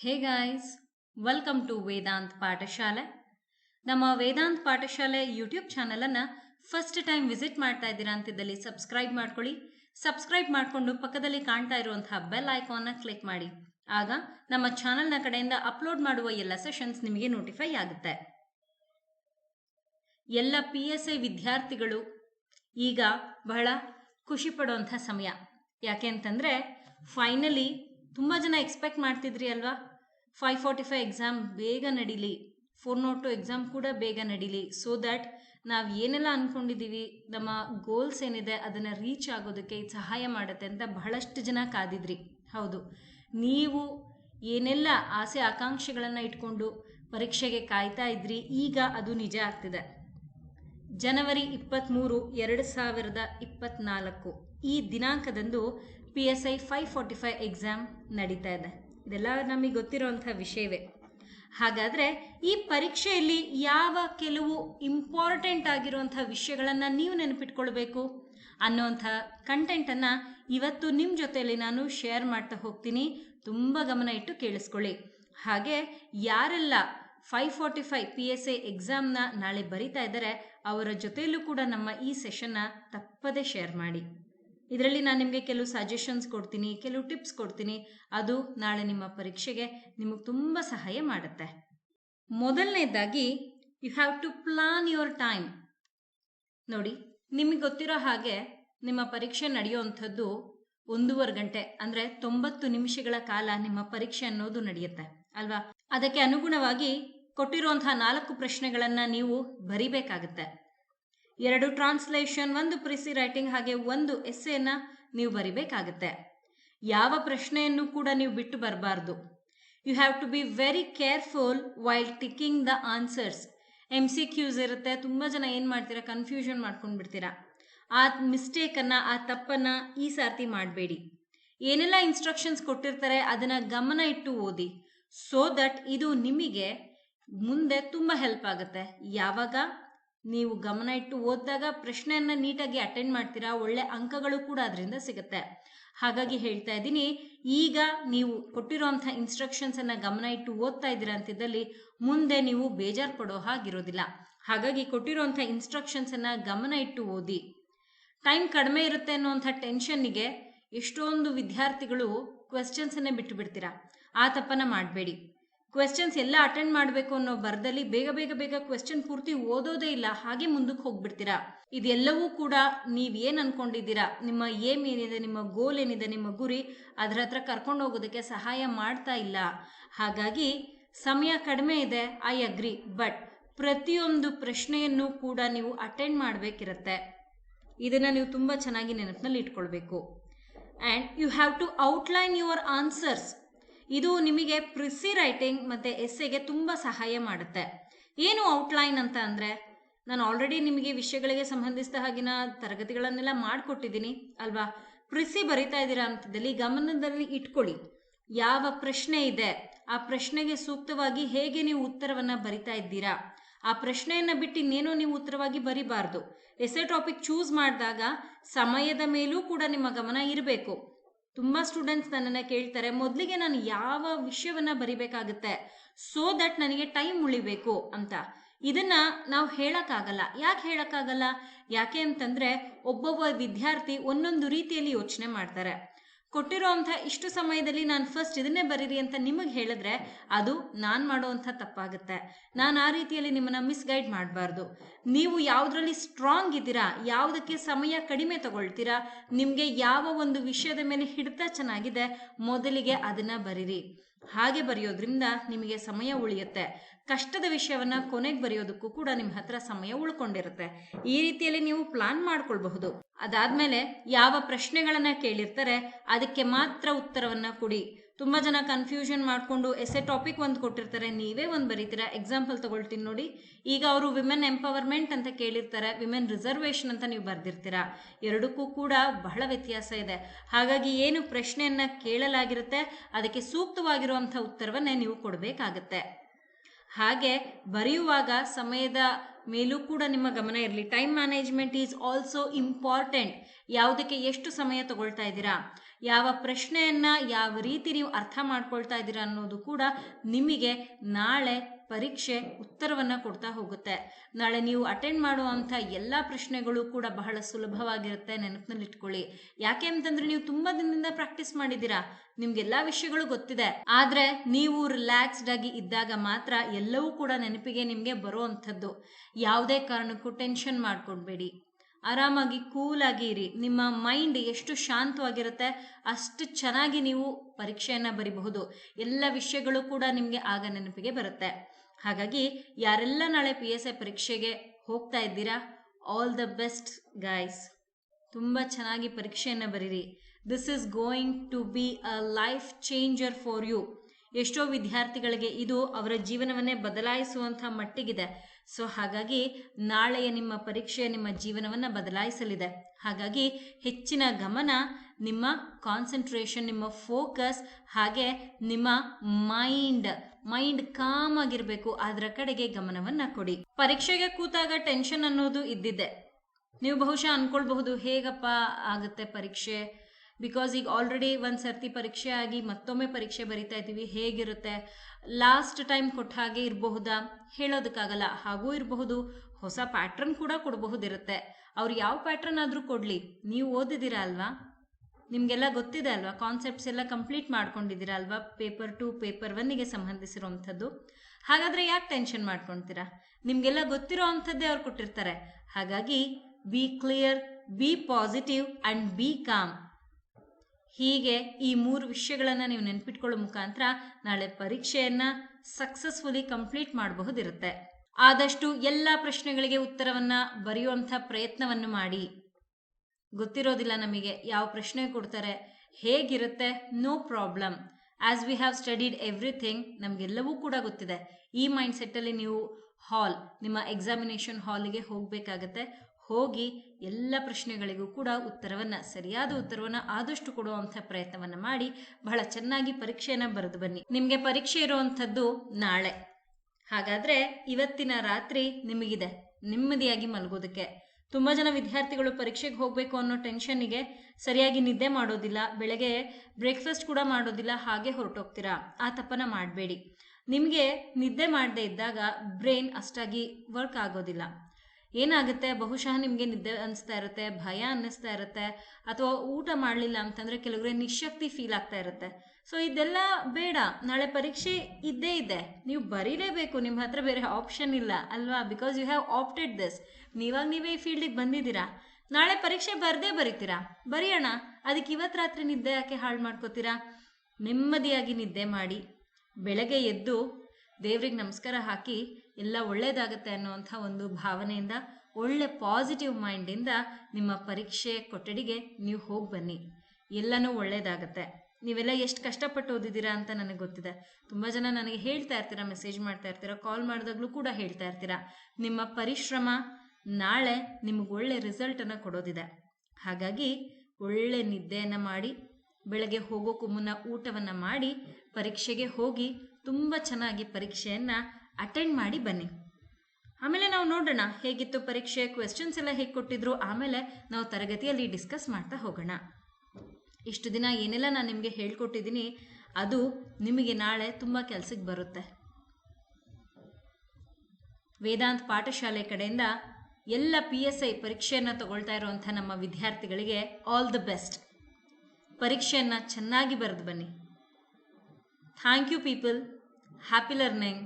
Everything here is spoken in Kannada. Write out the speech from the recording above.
Hey guys welcome to Vedant Pathashale ನಮ್ಮ ವೇದಾಂತ್ ಪಾಠಶಾಲೆ ಯೂಟ್ಯೂಬ್ ಚಾನಲನ್ನು ಫಸ್ಟ್ ಟೈಮ್ ವಿಸಿಟ್ ಮಾಡ್ತಾ ಇದ್ದೀರಾ ಅಂತಿದ್ದಲ್ಲಿ ಸಬ್ಸ್ಕ್ರೈಬ್ ಮಾಡ್ಕೊಳ್ಳಿ. ಸಬ್ಸ್ಕ್ರೈಬ್ ಮಾಡಿಕೊಂಡು ಪಕ್ಕದಲ್ಲಿ ಕಾಣ್ತಾ ಇರುವಂತಹ ಬೆಲ್ ಐಕಾನ್ನ ಕ್ಲಿಕ್ ಮಾಡಿ. ಆಗ ನಮ್ಮ ಚಾನಲ್ನ ಕಡೆಯಿಂದ ಅಪ್ಲೋಡ್ ಮಾಡುವ ಎಲ್ಲ ಸೆಷನ್ಸ್ ನಿಮಗೆ ನೋಟಿಫೈ ಆಗುತ್ತೆ. ಎಲ್ಲ ಪಿ ಎಸ್ ಐ ವಿದ್ಯಾರ್ಥಿಗಳು ಈಗ ಬಹಳ ಖುಷಿ ಸಮಯ. ಯಾಕೆ ಅಂತಂದರೆ ಫೈನಲಿ ತುಂಬ ಜನ ಎಕ್ಸ್ಪೆಕ್ಟ್ ಮಾಡ್ತಿದ್ರಿ ಅಲ್ವಾ? ಫೈವ್ ಫಾರ್ಟಿ ಫೈವ್ ಎಕ್ಸಾಮ್ ಬೇಗ ನಡೀಲಿ. ಫೋರ್ ನಾಟ್ ಟು ಎಕ್ಸಾಮ್ ಕೂಡ ಬೇಗ ನಡೀಲಿ. ಸೊ ದ್ಯಾಟ್ ನಾವು ಏನೆಲ್ಲ ಅಂದ್ಕೊಂಡಿದ್ದೀವಿ ನಮ್ಮ ಗೋಲ್ಸ್ ಏನಿದೆ ಅದನ್ನು ರೀಚ್ ಆಗೋದಕ್ಕೆ ಸಹಾಯ ಮಾಡುತ್ತೆ ಅಂತ ಬಹಳಷ್ಟು ಜನ ಕಾದಿದ್ರಿ. ಹೌದು. ನೀವು ಏನೆಲ್ಲ ಆಸೆ ಆಕಾಂಕ್ಷೆಗಳನ್ನು ಇಟ್ಕೊಂಡು ಪರೀಕ್ಷೆಗೆ ಕಾಯ್ತಾ ಇದ್ರಿ, ಈಗ ಅದು ನಿಜ ಆಗ್ತಿದೆ. ಜನವರಿ ಇಪ್ಪತ್ತ್ಮೂರು ಎರಡು ಸಾವಿರದ ಇಪ್ಪತ್ತ್ನಾಲ್ಕು ಈ ದಿನಾಂಕದಂದು P S I five forty five exam ನಡೀತಾ ಇದೆ. ಇದೆಲ್ಲ ನಮಗೆ ಗೊತ್ತಿರೋವಂಥ ವಿಷಯವೇ. ಹಾಗಾದರೆ ಈ ಪರೀಕ್ಷೆಯಲ್ಲಿ ಯಾವ ಕೆಲವು ಇಂಪಾರ್ಟೆಂಟ್ ಆಗಿರುವಂಥ ವಿಷಯಗಳನ್ನು ನೀವು ನೆನಪಿಟ್ಕೊಳ್ಬೇಕು ಅನ್ನೋಂಥ ಕಂಟೆಂಟನ್ನು ಇವತ್ತು ನಿಮ್ಮ ಜೊತೆಯಲ್ಲಿ ನಾನು ಶೇರ್ ಮಾಡ್ತಾ ಹೋಗ್ತೀನಿ. ತುಂಬ ಗಮನ ಇಟ್ಟು ಕೇಳಿಸ್ಕೊಳ್ಳಿ. ಹಾಗೆ ಯಾರೆಲ್ಲ five forty five P S I ಎಕ್ಸಾಮ್ನ ನಾಳೆ ಬರಿತಾ ಇದ್ದಾರೆ, ಅವರ ಜೊತೆಯಲ್ಲೂ ಕೂಡ ನಮ್ಮ ಈ ಸೆಷನ್ನ ತಪ್ಪದೇ ಶೇರ್ ಮಾಡಿ. ಇದರಲ್ಲಿ ನಾನು ನಿಮಗೆ ಕೆಲವು ಸಜೆಷನ್ಸ್ ಕೊಡ್ತೀನಿ, ಕೆಲವು ಟಿಪ್ಸ್ ಕೊಡ್ತೀನಿ. ಅದು ನಾಳೆ ನಿಮ್ಮ ಪರೀಕ್ಷೆಗೆ ನಿಮಗೆ ತುಂಬ ಸಹಾಯ ಮಾಡುತ್ತೆ. ಮೊದಲನೇದಾಗಿ you have to plan your time ನೋಡಿ, ನಿಮಗೆ ಗೊತ್ತಿರೋ ಹಾಗೆ ನಿಮ್ಮ ಪರೀಕ್ಷೆ ನಡೆಯುವಂಥದ್ದು ಒಂದೂವರೆ ಗಂಟೆ, ಅಂದರೆ ತೊಂಬತ್ತು ನಿಮಿಷಗಳ ಕಾಲ ನಿಮ್ಮ ಪರೀಕ್ಷೆ ಅನ್ನೋದು ನಡೆಯುತ್ತೆ, ಅಲ್ವಾ? ಅದಕ್ಕೆ ಅನುಗುಣವಾಗಿ ಕೊಟ್ಟಿರುವಂತಹ ನಾಲ್ಕು ಪ್ರಶ್ನೆಗಳನ್ನು ನೀವು ಬರಿಬೇಕಾಗುತ್ತೆ. ಎರಡು ಟ್ರಾನ್ಸ್ಲೇಷನ್ ಒಂದು ಪ್ರಿಸಿ ರೈಟಿಂಗ್ ಹಾಗೆ ಒಂದು ಎಸ್ಸೆನ ನೀವು ಬರಿಬೇಕಾಗುತ್ತೆ. ಯಾವ ಪ್ರಶ್ನೆಯನ್ನು ಕೂಡ ನೀವು ಬಿಟ್ಟು ಬರಬಾರ್ದು. You have to be very careful while ticking the answers M C Qs ಇರುತ್ತೆ, ತುಂಬ ಜನ ಏನು ಮಾಡ್ತೀರಾ ಕನ್ಫ್ಯೂಷನ್ ಮಾಡ್ಕೊಂಡು ಬಿಡ್ತೀರಾ. ಆ ಮಿಸ್ಟೇಕನ್ನು ಆ ತಪ್ಪನ್ನು ಈ ಸಾರ್ತಿ ಮಾಡಬೇಡಿ. ಏನೆಲ್ಲ ಇನ್ಸ್ಟ್ರಕ್ಷನ್ಸ್ ಕೊಟ್ಟಿರ್ತಾರೆ, ಅದನ್ನು ಗಮನ ಇಟ್ಟು ಓದಿ. ಸೋ ದಟ್ ಇದು ನಿಮಗೆ ಮುಂದೆ ತುಂಬ ಹೆಲ್ಪ್ ಆಗುತ್ತೆ. ಯಾವಾಗ? ನೀವು ಗಮನ ಇಟ್ಟು ಓದಿದಾಗ ಪ್ರಶ್ನೆಯನ್ನು ನೀಟಾಗಿ ಅಟೆಂಡ್ ಮಾಡ್ತೀರಾ? ಒಳ್ಳೆ ಅಂಕಗಳು ಕೂಡ ಅದರಿಂದ ಸಿಗುತ್ತೆ. ಹಾಗಾಗಿ ಹೇಳ್ತಾ ಇದ್ದೀನಿ, ಈಗ ನೀವು ಕೊಟ್ಟಿರೋಂಥ ಇನ್ಸ್ಟ್ರಕ್ಷನ್ಸನ್ನು ಗಮನ ಇಟ್ಟು ಓದ್ತಾ ಇದ್ದೀರಾ ಅಂತಿದ್ದಲ್ಲಿ ಮುಂದೆ ನೀವು ಬೇಜಾರು ಪಡೋ ಹಾಗಿರೋದಿಲ್ಲ. ಹಾಗಾಗಿ ಕೊಟ್ಟಿರೋಂಥ ಇನ್ಸ್ಟ್ರಕ್ಷನ್ಸನ್ನು ಗಮನ ಇಟ್ಟು ಓದಿ. ಟೈಮ್ ಕಡಿಮೆ ಇರುತ್ತೆ ಅನ್ನುವಂಥ ಟೆನ್ಷನ್ನಿಗೆ ಎಷ್ಟೊಂದು ವಿದ್ಯಾರ್ಥಿಗಳು ಕ್ವೆಶ್ಚನ್ಸನ್ನೇ ಬಿಟ್ಟು ಬಿಡ್ತೀರಾ? ಆ ತಪ್ಪನ್ನ ಮಾಡಬೇಡಿ. ಕ್ವೆಶ್ಚನ್ಸ್ ಎಲ್ಲ ಅಟೆಂಡ್ ಮಾಡಬೇಕು ಅನ್ನೋ ಬರದಲ್ಲಿ ಬೇಗ ಬೇಗ ಬೇಗ ಕ್ವೆಶನ್ ಪೂರ್ತಿ ಓದೋದೇ ಇಲ್ಲ, ಹಾಗೆ ಮುಂದಕ್ಕೆ ಹೋಗ್ಬಿಡ್ತೀರಾ? ಇದೆಲ್ಲವೂ ಕೂಡ ನೀವು ಏನು ಅನ್ಕೊಂಡಿದ್ದೀರಾ? ನಿಮ್ಮ ಏಮ್ ಏನಿದೆ, ನಿಮ್ಮ ಗೋಲ್ ಏನಿದೆ, ನಿಮ್ಮ ಗುರಿ ಅದರ ಹತ್ರ ಕರ್ಕೊಂಡು ಹೋಗೋದಕ್ಕೆ ಸಹಾಯ ಮಾಡ್ತಾ ಇಲ್ಲ. ಹಾಗಾಗಿ ಸಮಯ ಕಡಿಮೆ ಇದೆ ಐ ಅಗ್ರಿ ಬಟ್ ಪ್ರತಿಯೊಂದು ಪ್ರಶ್ನೆಯನ್ನು ಕೂಡ ನೀವು ಅಟೆಂಡ್ ಮಾಡಬೇಕಿರತ್ತೆ. ಇದನ್ನು ನೀವು ತುಂಬ ಚೆನ್ನಾಗಿ ನೆನಪಿನಲ್ಲಿ ಇಟ್ಕೊಳ್ಬೇಕು. And you have to outline your answers ಇದು ನಿಮಗೆ ಪ್ರಿಸಿ ರೈಟಿಂಗ್ ಮತ್ತು ಎಸ್ಸೆಗೆ ತುಂಬ ಸಹಾಯ ಮಾಡುತ್ತೆ. ಏನು ಔಟ್ಲೈನ್ ಅಂತ ಅಂದರೆ, ನಾನು ಆಲ್ರೆಡಿ ನಿಮಗೆ ವಿಷಯಗಳಿಗೆ ಸಂಬಂಧಿಸಿದ ಹಾಗಿನ ತರಗತಿಗಳನ್ನೆಲ್ಲ ಮಾಡಿಕೊಟ್ಟಿದ್ದೀನಿ, ಅಲ್ವಾ? ಪ್ರಿಸಿ ಬರಿತಾ ಇದ್ದೀರಾ ಅಂತಿದ್ದಲ್ಲಿ ಗಮನದಲ್ಲಿ ಇಟ್ಕೊಳ್ಳಿ. ಯಾವ ಪ್ರಶ್ನೆ ಇದೆ, ಆ ಪ್ರಶ್ನೆಗೆ ಸೂಕ್ತವಾಗಿ ಹೇಗೆ ನೀವು ಉತ್ತರವನ್ನು ಬರಿತಾ ಇದ್ದೀರಾ? ಆ ಪ್ರಶ್ನೆಯನ್ನು ಬಿಟ್ಟು ಇನ್ನೇನೋ ನೀವು ಉತ್ತರವಾಗಿ ಬರಿಬಾರ್ದು. ಎಸೆ ಟಾಪಿಕ್ ಚೂಸ್ ಮಾಡಿದಾಗ ಸಮಯದ ಮೇಲೂ ಕೂಡ ನಿಮ್ಮ ಗಮನ ಇರಬೇಕು. ತುಂಬ ಸ್ಟೂಡೆಂಟ್ಸ್ ನನ್ನನ್ನು ಕೇಳ್ತಾರೆ, ಮೊದಲಿಗೆ ನಾನು ಯಾವ ವಿಷಯವನ್ನು ಬರಿಬೇಕಾಗುತ್ತೆ ಸೋ ದಟ್ ನನಗೆ ಟೈಮ್ ಉಳಿಬೇಕು ಅಂತ. ಇದನ್ನ ನಾವು ಹೇಳಕ್ಕಾಗಲ್ಲ. ಯಾಕೆ ಹೇಳಕ್ಕಾಗಲ್ಲ? ಯಾಕೆ ಅಂತಂದ್ರೆ, ಒಬ್ಬೊಬ್ಬ ವಿದ್ಯಾರ್ಥಿ ಒಂದೊಂದು ರೀತಿಯಲ್ಲಿ ಯೋಚನೆ ಮಾಡ್ತಾರೆ. ಕೊಟ್ಟಿರೋವಂಥ ಇಷ್ಟು ಸಮಯದಲ್ಲಿ ನಾನು ಫಸ್ಟ್ ಇದನ್ನೇ ಬರೀರಿ ಅಂತ ನಿಮಗೆ ಹೇಳಿದ್ರೆ ಅದು ನಾನು ಮಾಡುವಂಥ ತಪ್ಪಾಗುತ್ತೆ. ನಾನು ಆ ರೀತಿಯಲ್ಲಿ ನಿಮ್ಮನ್ನು ಮಿಸ್ಗೈಡ್ ಮಾಡಬಾರ್ದು. ನೀವು ಯಾವುದರಲ್ಲಿ ಸ್ಟ್ರಾಂಗ್ ಇದ್ದೀರಾ, ಯಾವುದಕ್ಕೆ ಸಮಯ ಕಡಿಮೆ ತಗೊಳ್ತೀರಾ, ನಿಮಗೆ ಯಾವ ಒಂದು ವಿಷಯದ ಮೇಲೆ ಹಿಡಿತ ಚೆನ್ನಾಗಿದೆ, ಮೊದಲಿಗೆ ಅದನ್ನು ಬರೀರಿ. ಹಾಗೆ ಬರೆಯೋದ್ರಿಂದ ನಿಮಗೆ ಸಮಯ ಉಳಿಯುತ್ತೆ. ಕಷ್ಟದ ವಿಷಯವನ್ನ ಕೊನೆಗೆ ಬರೆಯೋದಕ್ಕೂ ಕೂಡ ನಿಮ್ಮ ಹತ್ರ ಸಮಯ ಉಳ್ಕೊಂಡಿರುತ್ತೆ. ಈ ರೀತಿಯಲ್ಲಿ ನೀವು ಪ್ಲಾನ್ ಮಾಡ್ಕೊಳ್ಬಹುದು. ಅದಾದ್ಮೇಲೆ ಯಾವ ಪ್ರಶ್ನೆಗಳನ್ನ ಕೇಳಿರ್ತಾರೆ, ಅದಕ್ಕೆ ಮಾತ್ರ ಉತ್ತರವನ್ನ ಕೊಡಿ. ತುಂಬ ಜನ ಕನ್ಫ್ಯೂಷನ್ ಮಾಡಿಕೊಂಡು ಎಸೆ ಟಾಪಿಕ್ ಒಂದು ಕೊಟ್ಟಿರ್ತಾರೆ, ನೀವೇ ಒಂದು ಬರೀತೀರಾ? ಎಕ್ಸಾಂಪಲ್ ತಗೊಳ್ತೀನಿ ನೋಡಿ. ಈಗ ಅವರು ವಿಮೆನ್ ಎಂಪವರ್ಮೆಂಟ್ ಅಂತ ಕೇಳಿರ್ತಾರೆ ವಿಮೆನ್ ರಿಸರ್ವೇಷನ್ ಅಂತ ನೀವು ಬರೆದಿರ್ತೀರಾ? ಎರಡಕ್ಕೂ ಕೂಡ ಬಹಳ ವ್ಯತ್ಯಾಸ ಇದೆ. ಹಾಗಾಗಿ ಏನು ಪ್ರಶ್ನೆಯನ್ನು ಕೇಳಲಾಗಿರುತ್ತೆ, ಅದಕ್ಕೆ ಸೂಕ್ತವಾಗಿರುವಂಥ ಉತ್ತರವನ್ನೇ ನೀವು ಕೊಡಬೇಕಾಗತ್ತೆ. ಹಾಗೆ ಬರೆಯುವಾಗ ಸಮಯದ ಮೇಲೂ ಕೂಡ ನಿಮ್ಮ ಗಮನ ಇರಲಿ. Time management is also important ಯಾವುದಕ್ಕೆ ಎಷ್ಟು ಸಮಯ ತಗೊಳ್ತಾ ಇದ್ದೀರಾ? ಯಾವ ಪ್ರಶ್ನೆಯನ್ನ ಯಾವ ರೀತಿ ನೀವು ಅರ್ಥ ಮಾಡ್ಕೊಳ್ತಾ ಇದ್ದೀರಾ ಅನ್ನೋದು ಕೂಡ ನಿಮಗೆ ನಾಳೆ ಪರೀಕ್ಷೆ ಉತ್ತರವನ್ನ ಕೊಡ್ತಾ ಹೋಗುತ್ತೆ. ನಾಳೆ ನೀವು ಅಟೆಂಡ್ ಮಾಡುವಂಥ ಎಲ್ಲ ಪ್ರಶ್ನೆಗಳು ಕೂಡ ಬಹಳ ಸುಲಭವಾಗಿರುತ್ತೆ. ನೆನಪಿನಲ್ಲಿ ಇಟ್ಕೊಳ್ಳಿ ಯಾಕೆ ಅಂತಂದ್ರೆ ನೀವು ತುಂಬಾ ದಿನದಿಂದ ಪ್ರಾಕ್ಟೀಸ್ ಮಾಡಿದ್ದೀರಾ? ನಿಮ್ಗೆಲ್ಲಾ ವಿಷಯಗಳು ಗೊತ್ತಿದೆ. ಆದ್ರೆ ನೀವು ರಿಲ್ಯಾಕ್ಸ್ಡ್ ಆಗಿ ಇದ್ದಾಗ ಮಾತ್ರ ಎಲ್ಲವೂ ಕೂಡ ನೆನಪಿಗೆ ನಿಮ್ಗೆ ಬರುವಂಥದ್ದು. ಯಾವುದೇ ಕಾರಣಕ್ಕೂ ಟೆನ್ಷನ್ ಮಾಡ್ಕೊಡ್ಬೇಡಿ ಆರಾಮಾಗಿ ಕೂಲಾಗಿ ಇರಿ. ನಿಮ್ಮ ಮೈಂಡ್ ಎಷ್ಟು ಶಾಂತವಾಗಿರುತ್ತೆ ಅಷ್ಟು ಚೆನ್ನಾಗಿ ನೀವು ಪರೀಕ್ಷೆಯನ್ನು ಬರಿಬಹುದು. ಎಲ್ಲ ವಿಷಯಗಳು ಕೂಡ ನಿಮಗೆ ಆಗ ನೆನಪಿಗೆ ಬರುತ್ತೆ. ಹಾಗಾಗಿ ಯಾರೆಲ್ಲ ನಾಳೆ ಪಿ ಎಸ್ ಐ ಪರೀಕ್ಷೆಗೆ ಹೋಗ್ತಾ ಇದ್ದೀರಾ ಆಲ್ ದ ಬೆಸ್ಟ್ ಗೈಸ್ ತುಂಬ ಚೆನ್ನಾಗಿ ಪರೀಕ್ಷೆಯನ್ನು ಬರೀರಿ. This is going to be a life changer for you ಎಷ್ಟೋ ವಿದ್ಯಾರ್ಥಿಗಳಿಗೆ ಇದು ಅವರ ಜೀವನವನ್ನೇ ಬದಲಾಯಿಸುವಂಥ ಮಟ್ಟಿಗಿದೆ. ಸೊ ಹಾಗಾಗಿ ನಾಳೆಯ ನಿಮ್ಮ ಪರೀಕ್ಷೆ ನಿಮ್ಮ ಜೀವನವನ್ನು ಬದಲಾಯಿಸಲಿದೆ. ಹಾಗಾಗಿ ಹೆಚ್ಚಿನ ಗಮನ ನಿಮ್ಮ ಕಾನ್ಸಂಟ್ರೇಷನ್ ನಿಮ್ಮ ಫೋಕಸ್ ಹಾಗೆ ನಿಮ್ಮ ಮೈಂಡ್ ಮೈಂಡ್ ಕಾಮ್ ಆಗಿರಬೇಕು. ಅದರ ಕಡೆಗೆ ಗಮನವನ್ನ ಕೊಡಿ. ಪರೀಕ್ಷೆಗೆ ಕೂತಾಗ ಟೆನ್ಷನ್ ಅನ್ನೋದು ಇದ್ದಿದ್ದೆ. ನೀವು ಬಹುಶಃ ಅನ್ಕೊಳ್ಬಹುದು, ಹೇಗಪ್ಪ ಆಗುತ್ತೆ ಪರೀಕ್ಷೆ? ಬಿಕಾಸ್ ಈಗ ಆಲ್ರೆಡಿ ಒಂದು ಸರ್ತಿ ಪರೀಕ್ಷೆ ಆಗಿ ಮತ್ತೊಮ್ಮೆ ಪರೀಕ್ಷೆ ಬರಿತಾ ಇದ್ದೀವಿ, ಹೇಗಿರುತ್ತೆ? ಲಾಸ್ಟ್ ಟೈಮ್ ಕೊಟ್ಟ ಹಾಗೆ ಇರಬಹುದಾ? ಹೇಳೋದಕ್ಕಾಗಲ್ಲ. ಹಾಗೂ ಇರಬಹುದು. ಹೊಸ ಪ್ಯಾಟ್ರನ್ ಕೂಡ ಕೊಡಬಹುದಿರುತ್ತೆ. ಅವ್ರು ಯಾವ ಪ್ಯಾಟ್ರನ್ ಆದರೂ ಕೊಡಲಿ. ನೀವು ಓದಿದ್ದೀರಾ ಅಲ್ವಾ? ನಿಮಗೆಲ್ಲ ಗೊತ್ತಿದೆ ಅಲ್ವಾ? ಕಾನ್ಸೆಪ್ಟ್ಸ್ ಎಲ್ಲ ಕಂಪ್ಲೀಟ್ ಮಾಡ್ಕೊಂಡಿದ್ದೀರಾ ಅಲ್ವಾ? ಪೇಪರ್ ಟು ಪೇಪರ್ ಒನ್ನಿಗೆ ಸಂಬಂಧಿಸಿರುವಂಥದ್ದು. ಹಾಗಾದರೆ ಯಾಕೆ ಟೆನ್ಷನ್ ಮಾಡ್ಕೊಳ್ತೀರಾ ನಿಮಗೆಲ್ಲ ಗೊತ್ತಿರೋ ಅಂಥದ್ದೇ ಅವ್ರು ಕೊಟ್ಟಿರ್ತಾರೆ. ಹಾಗಾಗಿ be clear be positive and be calm ಹೀಗೆ ಈ ಮೂರು ವಿಷಯಗಳನ್ನು ನೀವು ನೆನ್ಪಿಟ್ಕೊಳ್ಳೋ ಮುಖಾಂತರ ನಾಳೆ ಪರೀಕ್ಷೆಯನ್ನು ಸಕ್ಸಸ್ಫುಲಿ ಕಂಪ್ಲೀಟ್ ಮಾಡಬಹುದಿರುತ್ತೆ. ಆದಷ್ಟು ಎಲ್ಲ ಪ್ರಶ್ನೆಗಳಿಗೆ ಉತ್ತರವನ್ನ ಬರೆಯುವಂಥ ಪ್ರಯತ್ನವನ್ನು ಮಾಡಿ. ಗೊತ್ತಿರೋದಿಲ್ಲ ನಮಗೆ ಯಾವ ಪ್ರಶ್ನೆ ಕೊಡ್ತಾರೆ, ಹೇಗಿರುತ್ತೆ no problem as we have studied everything ನಮಗೆಲ್ಲವೂ ಕೂಡ ಗೊತ್ತಿದೆ. ಈ ಮೈಂಡ್ ಸೆಟ್ಟಲ್ಲಿ ನೀವು ಹಾಲ್ ನಿಮ್ಮ ಎಕ್ಸಾಮಿನೇಷನ್ ಹಾಲಿಗೆ ಹೋಗಬೇಕಾಗತ್ತೆ. ಹೋಗಿ ಎಲ್ಲ ಪ್ರಶ್ನೆಗಳಿಗೂ ಕೂಡ ಉತ್ತರವನ್ನು, ಸರಿಯಾದ ಉತ್ತರವನ್ನು ಆದಷ್ಟು ಕೊಡುವಂಥ ಪ್ರಯತ್ನವನ್ನು ಮಾಡಿ ಬಹಳ ಚೆನ್ನಾಗಿ ಪರೀಕ್ಷೆಯನ್ನು ಬರೆದು ಬನ್ನಿ. ನಿಮಗೆ ಪರೀಕ್ಷೆ ಇರುವಂಥದ್ದು ನಾಳೆ. ಹಾಗಾದರೆ ಇವತ್ತಿನ ರಾತ್ರಿ ನಿಮಗಿದೆ. ನೆಮ್ಮದಿಯಾಗಿ ಮಲಗೋದಕ್ಕೆ. ತುಂಬ ಜನ ವಿದ್ಯಾರ್ಥಿಗಳು ಪರೀಕ್ಷೆಗೆ ಹೋಗಬೇಕು ಅನ್ನೋ ಟೆನ್ಷನ್ನಿಗೆ ಸರಿಯಾಗಿ ನಿದ್ದೆ ಮಾಡೋದಿಲ್ಲ, ಬೆಳಗ್ಗೆ ಬ್ರೇಕ್ಫಾಸ್ಟ್ ಕೂಡ ಮಾಡೋದಿಲ್ಲ, ಹಾಗೆ ಹೊರಟೋಗ್ತೀರಾ? ಆ ತಪ್ಪನ ಮಾಡಬೇಡಿ. ನಿಮಗೆ ನಿದ್ದೆ ಮಾಡದೇ ಇದ್ದಾಗ ಬ್ರೈನ್ ಅಷ್ಟಾಗಿ ವರ್ಕ್ ಆಗೋದಿಲ್ಲ. ಏನಾಗುತ್ತೆ? ಬಹುಶಃ ನಿಮಗೆ ನಿದ್ದೆ ಅನಿಸ್ತಾ ಇರುತ್ತೆ, ಭಯ ಅನ್ನಿಸ್ತಾ ಇರುತ್ತೆ, ಅಥವಾ ಊಟ ಮಾಡಲಿಲ್ಲ ಅಂತಂದರೆ ಕೆಲವರಿಗೆ ನಿಶಕ್ತಿ ಫೀಲ್ ಆಗ್ತಾ ಇರುತ್ತೆ. ಸೊ ಇದೆಲ್ಲ ಬೇಡ. ನಾಳೆ ಪರೀಕ್ಷೆ ಇದ್ದೇ ಇದೆ. ನೀವು ಬರೀಲೇಬೇಕು. ನಿಮ್ಮ ಹತ್ರ ಬೇರೆ ಆಪ್ಷನ್ ಇಲ್ಲ, ಅಲ್ವಾ? Because you have opted this ನೀವಾಗ ನೀವೇ ಈ ಫೀಲ್ಡಿಗೆ ಬಂದಿದ್ದೀರಾ? ನಾಳೆ ಪರೀಕ್ಷೆ ಬರದೇ ಬರೀತೀರಾ? ಬರೆಯೋಣ ಅದಕ್ಕೆ ಇವತ್ತು ರಾತ್ರಿ ನಿದ್ದೆ ಯಾಕೆ ಹಾಳು ಮಾಡ್ಕೋತೀರಾ? ನೆಮ್ಮದಿಯಾಗಿ ನಿದ್ದೆ ಮಾಡಿ, ಬೆಳಗ್ಗೆ ಎದ್ದು ದೇವ್ರಿಗೆ ನಮಸ್ಕಾರ ಹಾಕಿ ಎಲ್ಲ ಒಳ್ಳೇದಾಗುತ್ತೆ ಅನ್ನುವಂಥ ಒಂದು ಭಾವನೆಯಿಂದ, ಒಳ್ಳೆ ಪಾಸಿಟಿವ್ ಮೈಂಡಿಂದ ನಿಮ್ಮ ಪರೀಕ್ಷೆ ಕೊಠಡಿಗೆ ನೀವು ಹೋಗಿ ಬನ್ನಿ. ಎಲ್ಲನೂ ಒಳ್ಳೇದಾಗುತ್ತೆ. ನೀವೆಲ್ಲ ಎಷ್ಟು ಕಷ್ಟಪಟ್ಟು ಓದಿದ್ದೀರಾ ಅಂತ ನನಗೆ ಗೊತ್ತಿದೆ. ತುಂಬ ಜನ ನನಗೆ ಹೇಳ್ತಾ ಇರ್ತೀರಾ ಮೆಸೇಜ್ ಮಾಡ್ತಾ ಇರ್ತೀರಾ ಕಾಲ್ ಮಾಡಿದಾಗಲೂ ಕೂಡ ಹೇಳ್ತಾ ಇರ್ತೀರಾ. ನಿಮ್ಮ ಪರಿಶ್ರಮ ನಾಳೆ ನಿಮಗೆ ಒಳ್ಳೆ ರಿಸಲ್ಟನ್ನು ಕೊಡೋದಿದೆ. ಹಾಗಾಗಿ ಒಳ್ಳೆ ನಿದ್ದೆಯನ್ನು ಮಾಡಿ, ಬೆಳಗ್ಗೆ ಹೋಗೋಕ್ಕೂ ಮುನ್ನ ಊಟವನ್ನು ಮಾಡಿ, ಪರೀಕ್ಷೆಗೆ ಹೋಗಿ ತುಂಬ ಚೆನ್ನಾಗಿ ಪರೀಕ್ಷೆಯನ್ನು ಅಟೆಂಡ್ ಮಾಡಿ ಬನ್ನಿ. ಆಮೇಲೆ ನಾವು ನೋಡೋಣ ಹೇಗಿತ್ತು ಪರೀಕ್ಷೆ ಕ್ವೆಶನ್ಸ್ ಎಲ್ಲ ಹೇಗೆ ಕೊಟ್ಟಿದ್ರು, ಆಮೇಲೆ ನಾವು ತರಗತಿಯಲ್ಲಿ ಡಿಸ್ಕಸ್ ಮಾಡ್ತಾ ಹೋಗೋಣ. ಇಷ್ಟು ದಿನ ಏನೆಲ್ಲ ನಾನು ನಿಮಗೆ ಹೇಳ್ಕೊಟ್ಟಿದ್ದೀನಿ, ಅದು ನಿಮಗೆ ನಾಳೆ ತುಂಬ ಕೆಲಸಕ್ಕೆ ಬರುತ್ತೆ. ವೇದಾಂತ್ ಪಾಠಶಾಲೆ ಕಡೆಯಿಂದ ಎಲ್ಲ ಪಿ ಎಸ್ ಐ ಪರೀಕ್ಷೆಯನ್ನು ತಗೊಳ್ತಾ ಇರುವಂಥ ನಮ್ಮ ವಿದ್ಯಾರ್ಥಿಗಳಿಗೆ ಆಲ್ ದ ಬೆಸ್ಟ್ ಪರೀಕ್ಷೆಯನ್ನು ಚೆನ್ನಾಗಿ ಬರೆದು ಬನ್ನಿ. Thank you people happy learning